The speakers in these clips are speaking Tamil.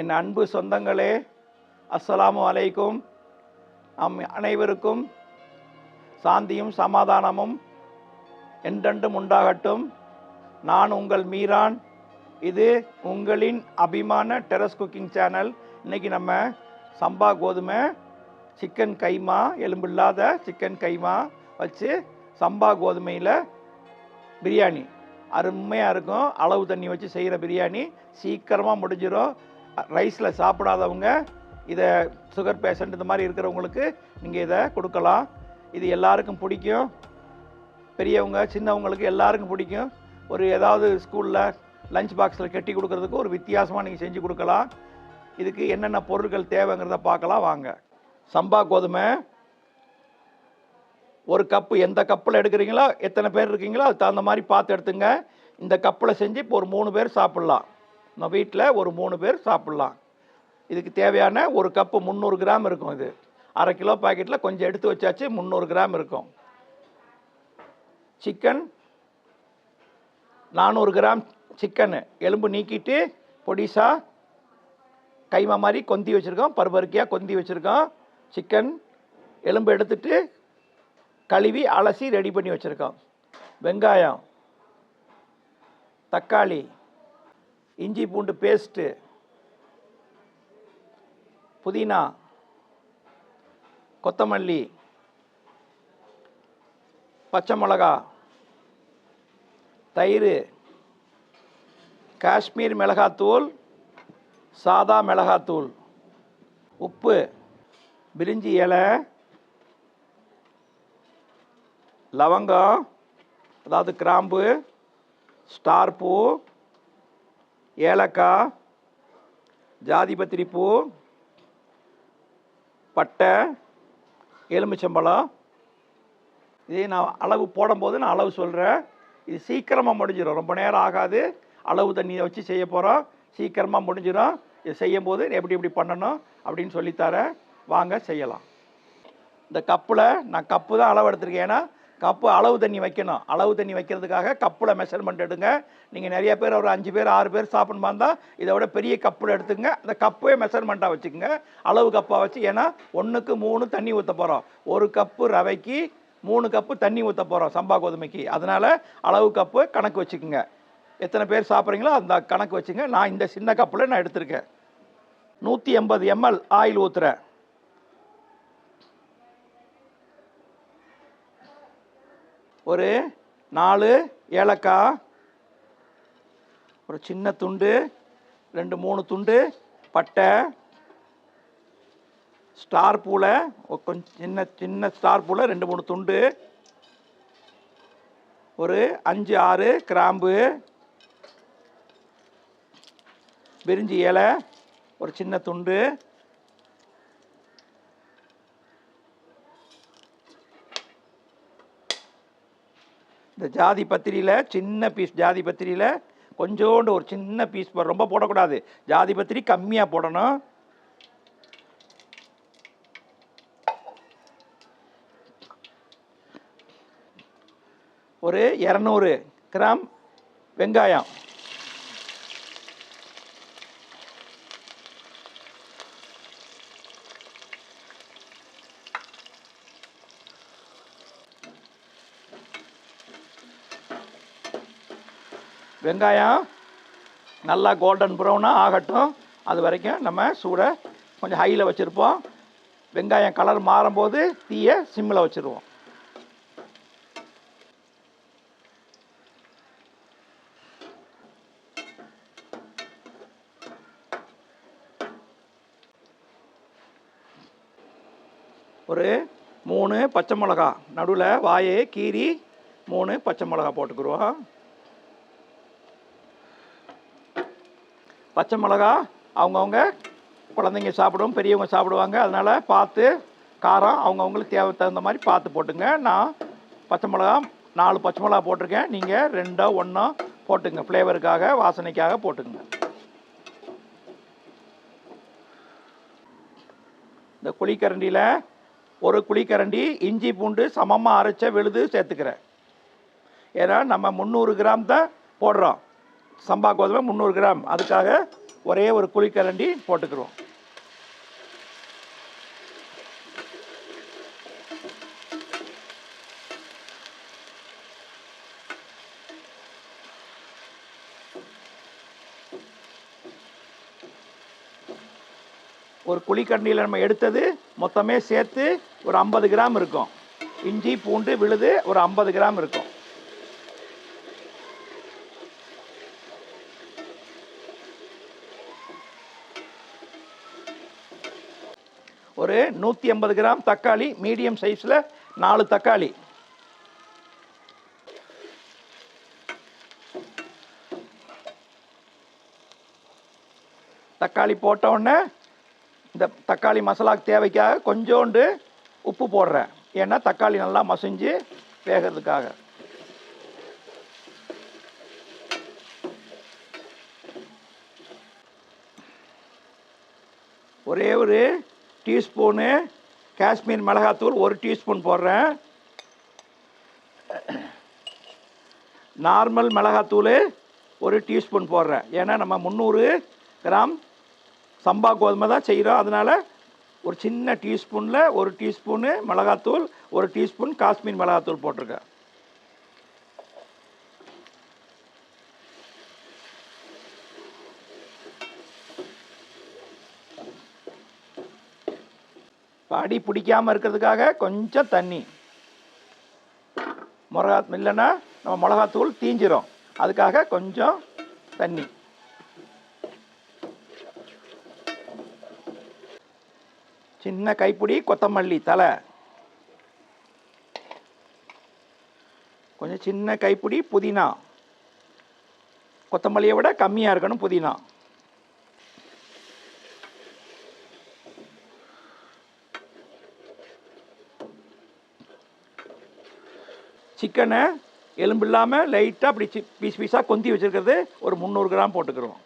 என் அன்பு சொந்தங்களே அஸ்ஸலாமு அலைக்கும். நம் அனைவருக்கும் சாந்தியும் சமாதானமும் என்றென்றும் உண்டாகட்டும். நான் உங்கள் மீரான். இது உங்களின் அபிமான டெரஸ் குக்கிங் சேனல். இன்றைக்கி நம்ம சம்பா கோதுமை சிக்கன் கைமா எலும்பில்லாத சிக்கன் கைமா வச்சு சம்பா கோதுமையில் பிரியாணி. அருமையாக இருக்கும். அளவு தண்ணி வச்சு செய்கிற பிரியாணி. சீக்கிரமாக முடிஞ்சிடும் ரைஸில் சாப்பிடாதவங்க இதை சுகர் பேஷண்ட் இந்த மாதிரி இருக்கிறவங்களுக்கு நீங்கள் இதை கொடுக்கலாம். இது எல்லாருக்கும் பிடிக்கும். பெரியவங்க சின்னவங்களுக்கு எல்லாருக்கும் பிடிக்கும். ஒரு ஏதாவது ஸ்கூலில் லஞ்ச் பாக்ஸில் கட்டி கொடுக்கறதுக்கு ஒரு வித்தியாசமாக நீங்கள் செஞ்சு கொடுக்கலாம். இதுக்கு என்னென்ன பொருட்கள் தேவைங்கிறத பார்க்கலாம் வாங்க. சம்பா கோதுமை. ஒரு கப்பு எந்த கப்பில் எடுக்கிறீங்களோ எத்தனை பேர் இருக்கீங்களோ அதுக்கு தகுந்த மாதிரி பார்த்து எடுத்துங்க. இந்த கப்பில் செஞ்சு இப்போ ஒரு மூணு பேர் சாப்பிட்லாம். நம்ம வீட்டில் ஒரு மூணு பேர் சாப்பிட்லாம். இதுக்கு தேவையான ஒரு கப்பு முந்நூறு கிராம் இருக்கும் இது. அரை கிலோ பாக்கெட்டில் கொஞ்சம் எடுத்து வச்சாச்சு முந்நூறு கிராம் இருக்கும். சிக்கன் நானூறு கிராம் சிக்கனு. எலும்பு நீக்கிட்டு பொடிசா கைமா மாதிரி கொந்தி வச்சுருக்கோம் பருப்பருக்கியாக கொந்தி வச்சுருக்கோம். சிக்கன் எலும்பு எடுத்துட்டு கழுவி அலசி ரெடி பண்ணி வச்சுருக்கோம். வெங்காயம் தக்காளி இஞ்சி பூண்டு பேஸ்ட்டு புதினா கொத்தமல்லி பச்சை மிளகா தயிர் காஷ்மீர் மிளகாத்தூள் சாதா மிளகாத்தூள் உப்பு பிரிஞ்சி இலை லவங்கம் அதாவது கிராம்பு ஸ்டார் பூ ஏலக்காய் ஜாதிபத்திரி பூ பட்டை எலுமிச்சம்பழம். இதே நான் அளவு போடும்போது நான் அளவு சொல்கிறேன் இது சீக்கிரமாக முடிஞ்சிடும் ரொம்ப நேரம் ஆகாது. அளவு தண்ணியை வச்சு செய்ய போகிறோம் சீக்கிரமாக முடிஞ்சிடும் இது செய்யும்போது எப்படி எப்படி பண்ணணும் அப்படின்னு சொல்லித்தரேன் வாங்க செய்யலாம். இந்த கப்பில் நான் கப்பு தான் அளவு எடுத்திருக்கேன். ஏன்னா கப்பு அளவு தண்ணி வைக்கணும். அளவு தண்ணி வைக்கிறதுக்காக கப்பில் மெஷர்மெண்ட் எடுங்க. நீங்கள் நிறைய பேர் ஒரு அஞ்சு பேர் ஆறு பேர் சாப்பிடணுமா இருந்தால் இதை விட பெரிய கப்பில் எடுத்துங்க அந்த கப்பே மெஷர்மெண்ட்டாக வச்சுக்கோங்க. அளவு கப்பாக வச்சு ஏன்னா ஒன்றுக்கு மூணு தண்ணி ஊற்ற போகிறோம் ஒரு கப்பு ரவைக்கு மூணு கப்பு தண்ணி ஊற்ற போகிறோம் சம்பா கோதுமைக்கு. அதனால் அளவு கப்பு கணக்கு வச்சுக்கோங்க. எத்தனை பேர் சாப்பிட்றீங்களோ அந்த கணக்கு வச்சுங்க நான் இந்த சின்ன கப்பில் நான் எடுத்திருக்கேன். நூற்றி எண்பது எம்எல் ஆயில் ஊற்றுறேன் ஒரு நாலு ஏலக்காய் ஒரு சின்ன துண்டு ரெண்டு மூணு துண்டு பட்டை ஸ்டார் பூவில் கொஞ்சம் சின்ன சின்ன ஸ்டார் பூவில் ரெண்டு மூணு துண்டு ஒரு அஞ்சு ஆறு கிராம்பு பிரிஞ்சி இலை ஒரு சின்ன துண்டு இந்த ஜாதி பத்திரியில் சின்ன பீஸ் ஜாதி பத்திரியில் கொஞ்சோண்டு ஒரு சின்ன பீஸ் ரொம்ப போடக்கூடாது. ஜாதி பத்திரி கம்மியாக போடணும். ஒரு இரநூறு கிராம் வெங்காயம். வெங்காயம் நல்லா கோல்டன் ப்ரௌனாக ஆகட்டும். அது வரைக்கும் நம்ம சூடை கொஞ்சம் ஹையில் வச்சுருப்போம். வெங்காயம் கலர் மாறும்போது தீயை சிம்மில் வச்சுருவோம். ஒரு மூணு பச்சை மிளகா. நடுவில் வாயை கீரி மூணு பச்சை மிளகா போட்டுக்குருவோம். பச்சை மிளகா அவங்கவுங்க குழந்தைங்க சாப்பிடுவோம் பெரியவங்க சாப்பிடுவாங்க. அதனால் பார்த்து காரம் அவங்கவுங்களுக்கு தேவை தகுந்த மாதிரி பார்த்து போட்டுங்க. நான் பச்சை மிளகா நாலு பச்சை மிளகா போட்டிருக்கேன். நீங்கள் ரெண்டோ ஒன்றோ போட்டுங்க. ஃப்ளேவருக்காக வாசனைக்காக போட்டுங்க இந்த குழிக்கரண்டியில் ஒரு குழிக்கரண்டி இஞ்சி பூண்டு சமமாக அரைச்ச விழுது சேர்த்துக்கிறேன். ஏன்னா நம்ம முந்நூறு கிராம் தான் போடுறோம். சம்பா கோதுமை முந்நூறு கிராம். அதுக்காக ஒரே ஒரு குழிக்கரண்டி போட்டுக்கிறோம் ஒரு குழிக்கரண்டியில் நம்ம எடுத்தது மொத்தமே சேர்த்து ஒரு ஐம்பது கிராம் இருக்கும். இஞ்சி பூண்டு விழுது ஒரு ஐம்பது கிராம் இருக்கும். ஒரு நூற்றி ஐம்பது கிராம் தக்காளி மீடியம் சைஸில் நாலு தக்காளி. தக்காளி போட்டவுடனே இந்த தக்காளி மசாலாக்கு தேவைக்காக கொஞ்சோண்டு உப்பு போடுறேன். ஏன்னா தக்காளி நல்லா மசிஞ்சு வேகிறதுக்காக. ஒரே ஒரு டீஸ்பூனு காஷ்மீர் மிளகாத்தூள் ஒரு டீஸ்பூன் போடுறேன். நார்மல் மிளகாத்தூள் ஒரு டீஸ்பூன் போடுறேன். ஏன்னா நம்ம முந்நூறு கிராம் சம்பா கோதுமை தான் செய்கிறோம் அதனால் ஒரு சின்ன டீஸ்பூனில் ஒரு டீஸ்பூனு மிளகாத்தூள் ஒரு டீஸ்பூன் காஷ்மீர் மிளகாத்தூள் போட்டிருக்கேன். அடி பிடிக்காமல் இருக்கிறதுக்காக கொஞ்சம் தண்ணி. மிளகா இல்லைன்னா நம்ம மிளகாத்தூள் தீஞ்சிரும். அதுக்காக கொஞ்சம் தண்ணி. சின்ன கைப்பிடி கொத்தமல்லி தலை கொஞ்சம் சின்ன கைப்பிடி புதினா. கொத்தமல்லியை விட கம்மியாக இருக்கணும் புதினா. சிக்கனை எலும்பு இல்லாமல் லைட்டாக அப்படி சி பீஸ் பீஸாக கொந்தி வச்சுருக்கிறது ஒரு முந்நூறு கிராம் போட்டுக்கிறோம்.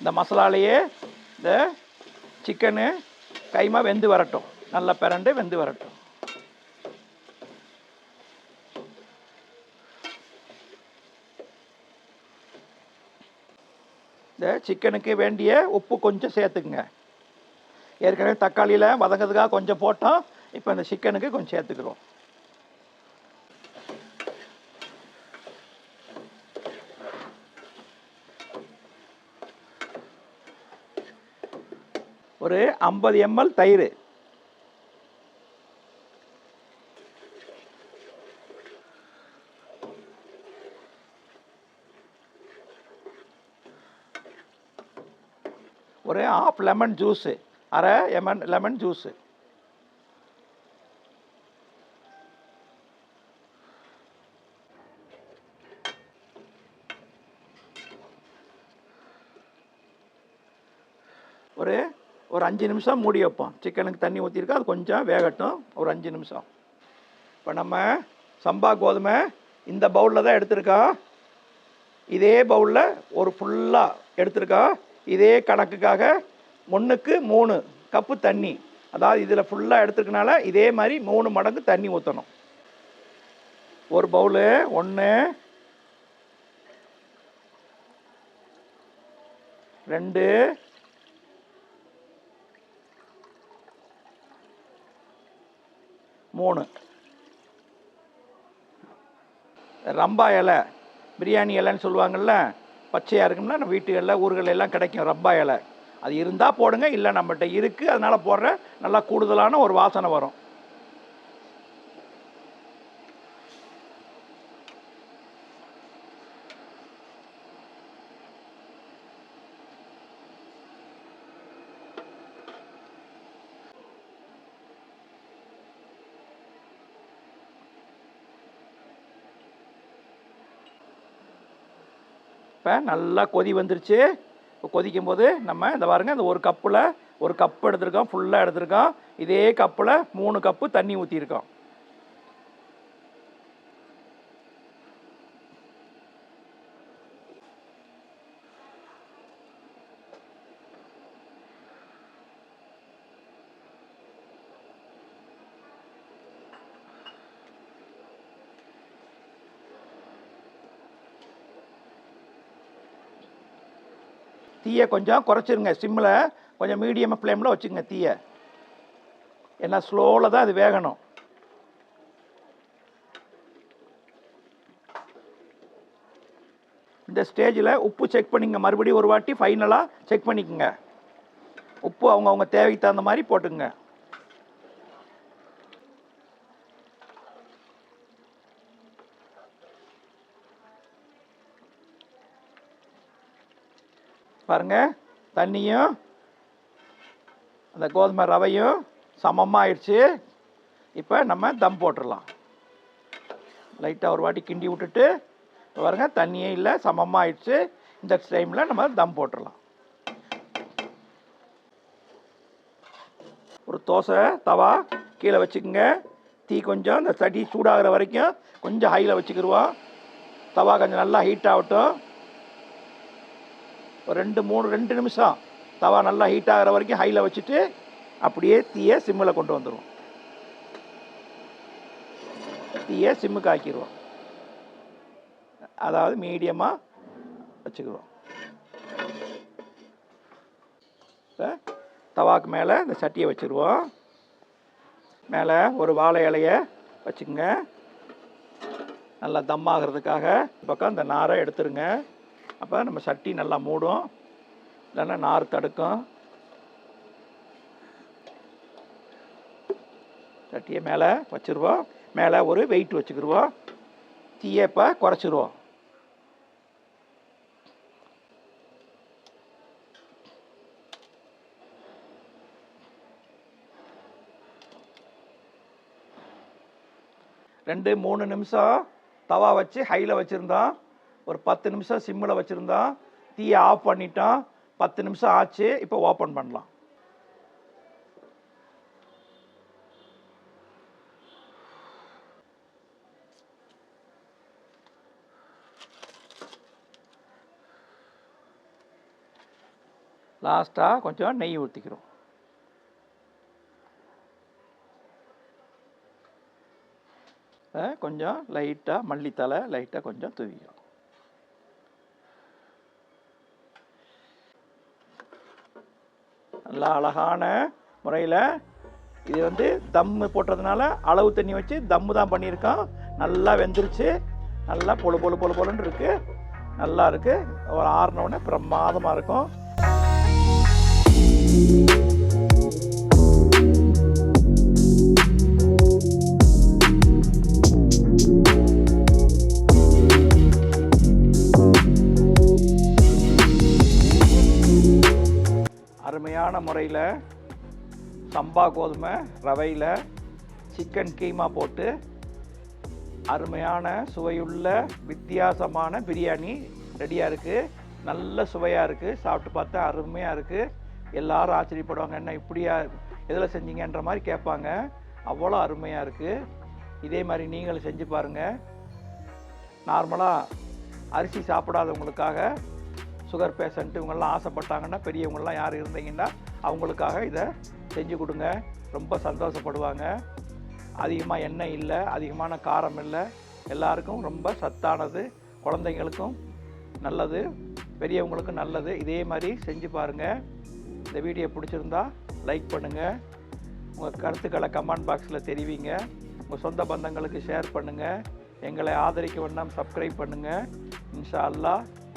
இந்த மசாலாலேயே இந்த சிக்கனு கைமா வெந்து வரட்டும். நல்லா பிரண்டு வெந்து வரட்டும். இந்த சிக்கனுக்கு வேண்டிய உப்பு கொஞ்சம் சேர்த்துக்குங்க. ஏற்கனவே தக்காளியில் வதங்கிறதுக்காக கொஞ்சம் போட்டோம். இப்போ இந்த சிக்கனுக்கு கொஞ்சம் சேர்த்துக்கிறோம். ஒரு ஐம்பது எம்எல் தயிர். ஒரு ஆஃப் லெமன் ஜூஸு அரை எமன் லெமன் ஜூஸு ஒரு ஒரு அஞ்சு நிமிஷம் மூடி வைப்போம். சிக்கனுக்கு தண்ணி ஊற்றிருக்கா அது கொஞ்சம் வேகட்டும். ஒரு அஞ்சு நிமிஷம். இப்போ நம்ம சம்பா கோதுமை இந்த பவுலில் தான் எடுத்திருக்கோம் இதே பவுலில் ஒரு ஃபுல்லாக எடுத்திருக்கோம் இதே கணக்குக்காக ஒன்றுக்கு மூணு கப்பு தண்ணி. அதாவது இதில் ஃபுல்லாக எடுத்துருக்கனால இதே மாதிரி மூணு மடங்கு தண்ணி ஊற்றணும் ஒரு பவுலு ஒன்று ரெண்டு மூணு. ரம்பா இலை பிரியாணி இலைன்னு சொல்லுவாங்கள்ல பச்சையாக இருக்கும்னா நம்ம வீட்டுகளில் ஊர்களெல்லாம் கிடைக்கும் ரம்பா இலை. அது இருந்தால் போடுங்க இல்லை நம்மகிட்ட இருக்குது அதனால் போடுற நல்லா கூடுதலான ஒரு வாசனை வரும். இப்போ நல்லா கொதி வந்துருச்சு. கொதிக்கும் போது நம்ம இந்த பாருங்கள் இந்த ஒரு கப்பில் ஒரு கப் எடுத்திருக்கோம் ஃபுல்லாக எடுத்திருக்கோம் இதே கப்பில் மூணு கப்பு தண்ணி ஊற்றிருக்கோம் தீயை கொஞ்சம் குறைச்சிருங்க. சிம்மில் கொஞ்சம் மீடியம் ஃப்ளேமில் வச்சுங்க தீயை. ஏன்னா ஸ்லோவில் தான் அது வேகணும். இந்த ஸ்டேஜில் உப்பு செக் பண்ணிங்க. மறுபடியும் ஒரு வாட்டி ஃபைனலாக செக் பண்ணிக்கோங்க. உப்பு அவங்கவுங்க தேவைக்கு தகுந்த மாதிரி போட்டுங்க பாருங்க. தண்ணியும் அந்த கோதுமை ரவையும் சமமாக ஆயிடுச்சு. இப்போ நம்ம தம் போட்டுடலாம் லைட்டாக ஒரு வாட்டி கிண்டி விட்டுட்டு பாருங்க தண்ணியே இல்லை சமமாக ஆயிடுச்சு. இந்த டைமில் நம்ம தம் போட்டுடலாம் ஒரு தோசை தவா கீழே வச்சுக்கோங்க. தீ கொஞ்சம் இந்த சட்டி சூடாகிற வரைக்கும் கொஞ்சம் ஹையில் வச்சுக்கிடுவோம் தவா கொஞ்சம் நல்லா ஹீட் ஆகட்டும். ஒரு ரெண்டு மூணு ரெண்டு நிமிஷம் தவா நல்லா ஹீட் ஆகிற வரைக்கும் ஹையில் வச்சுட்டு அப்படியே தீயை சிம்மில் கொண்டு வந்துடுவோம் தீயை சிம்முக்கு ஆக்கிடுவோம் அதாவது மீடியமாக வச்சுக்குவோம் தவாக்கு மேலே இந்த சட்டியை வச்சுருவோம். மேலே ஒரு வாழை இலையை வச்சுக்கோங்க. நல்லா தம் ஆகிறதுக்காக பக்கம் இந்த நாரை எடுத்துருங்க. அப்போ நம்ம சட்டி நல்லா மூடும். இல்லைன்னா நார் தடுக்கும். சட்டியை மேலே வச்சுருவோம். மேலே ஒரு வெயிட் வச்சுக்கிடுவோம் தீயை குறைச்சிருவோம். ரெண்டு மூணு நிமிஷம் தவா வச்சு ஹையில் வச்சுருந்தோம். ஒரு பத்து நிமிஷம் சிம்மில் வச்சுருந்தோம் தீயை ஆஃப் பண்ணிட்டோம் பத்து நிமிஷம் ஆச்சு இப்போ ஓப்பன் பண்ணலாம். லாஸ்ட்டாக கொஞ்சம் நெய் ஊற்றிக்கிறோம் கொஞ்சம் லைட்டாக மல்லித்தலை லைட்டாக கொஞ்சம் தூவிக்கிறோம். நல்லா அழகான முறையில் இது வந்து தம்மு போட்டதுனால அளவு தண்ணி வச்சு தம்மு தான் பண்ணியிருக்கோம். நல்லா வெந்துருச்சு. நல்லா பொழு பொழு பொழு பொழுன்னு இருக்குது நல்லா இருக்குது ஒரு ஆறுன பிரமாதமாக இருக்கும். அருமையான முறையில் சம்பா கோதுமை ரவையில் சிக்கன் கீமா போட்டு அருமையான சுவையுள்ள வித்தியாசமான பிரியாணி ரெடியாக இருக்குது நல்ல சுவையாக இருக்குது சாப்பிட்டு பார்த்தா அருமையாக இருக்குது எல்லோரும் ஆச்சரியப்படுவாங்க என்ன இப்படியா? எதில் செஞ்சீங்கன்ற மாதிரி கேட்பாங்க. அவ்வளோ அருமையாக இருக்குது இதே மாதிரி நீங்களும் செஞ்சு பாருங்கள் நார்மலாக அரிசி சாப்பிடாதவங்களுக்காக சுகர் பேஷண்ட்டு இவங்கெல்லாம் ஆசைப்பட்டாங்கன்னா பெரியவங்கெல்லாம் யார் இருந்தீங்கன்னா அவங்களுக்காக இதை செஞ்சு கொடுங்க. ரொம்ப சந்தோஷப்படுவாங்க. அதிகமாக எண்ணெய் இல்லை அதிகமான காரம் இல்லை. எல்லாருக்கும் ரொம்ப சத்தானது. குழந்தைங்களுக்கும் நல்லது பெரியவங்களுக்கும் நல்லது. இதே மாதிரி செஞ்சு பாருங்கள் இந்த வீடியோ பிடிச்சிருந்தா லைக் பண்ணுங்கள் உங்கள் கருத்துக்களை கமெண்ட் பாக்ஸில் தெரிவிங்க. உங்கள் சொந்த பந்தங்களுக்கு ஷேர் பண்ணுங்கள் எங்களை ஆதரிக்க வேண்டாம் சப்ஸ்கிரைப் பண்ணுங்கள் இன்ஷா அல்லாஹ்.